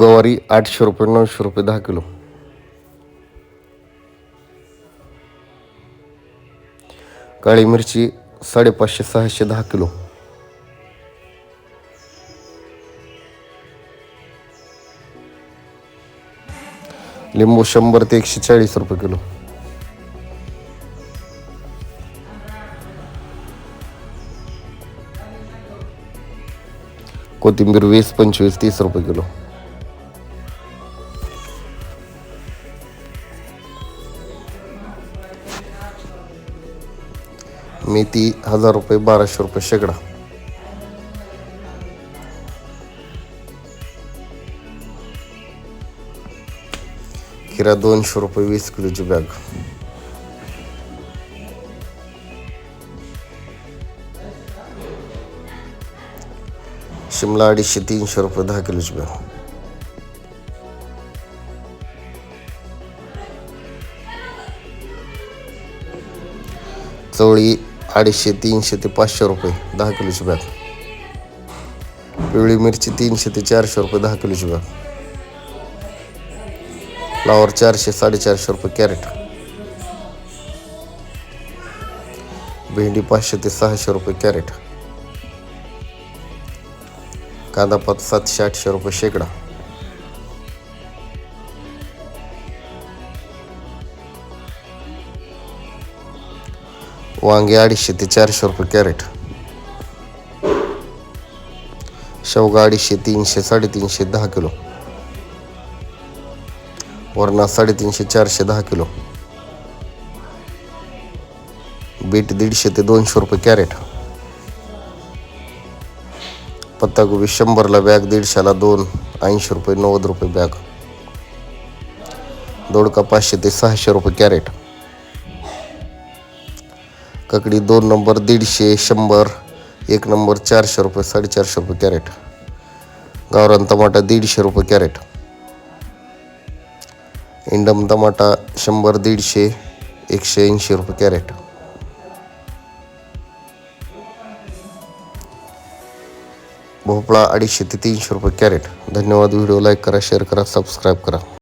गवारी आठशे रुपये नऊशे रुपये दहा किलो. काळी मिरची साडेपाचशे सहाशे दहा किलो. लिंबू शंभर ते एकशे चाळीस रुपये किलो. कोथिंबीर वीस पंचवीस तीस रुपये किलो. मेथी हजार रुपये बाराशे रुपये शेकडा खिरा दोनशे रुपये वीस किलोची बॅग शिमला अडीचशे तीनशे रुपये दहा किलोची बॅग चवळी अडीचशे तीनशे ते पाचशे रुपये दहा किलोची बॅग. पिवळी मिरची तीनशे ते चारशे रुपये दहा किलोची बॅग. फ्लावर चारशे साडेचारशे रुपये कॅरेट. भेंडी पाचशे ते सहाशे रुपये कॅरेट. कांदा पात सातशे आठशे रुपये शेकडा वांगे अडीचशे ते चारशे रुपये कॅरेट. शेवगा अडीचशे तीनशे, साडेतीनशे, दहा किलो. वरणा साडेतीनशे, चारशे, दहा किलो. बीट दीडशे ते दोनशे रुपये कॅरेट. पत्ताकोबी शंभरला बॅग, दीडशेला दोन, ऐंशी रुपये, नव्वद रुपये बॅग. दोडका पाचशे ते सहाशे रुपये कॅरेट. ककडी दोन नंबर दीडशे शंभर एक नंबर चारशे रुपये साडेचारशे रुपये कॅरेट. गावरान टमाटा दीडशे रुपये कॅरेट. इंडम टमाटा शंभर दीडशे एकशे ऐंशी रुपये कॅरेट. भोपळा अडीचशे ते तीनशे रुपये कॅरेट. धन्यवाद व्हिडिओ लाईक करा शेअर करा सबस्क्राईब करा.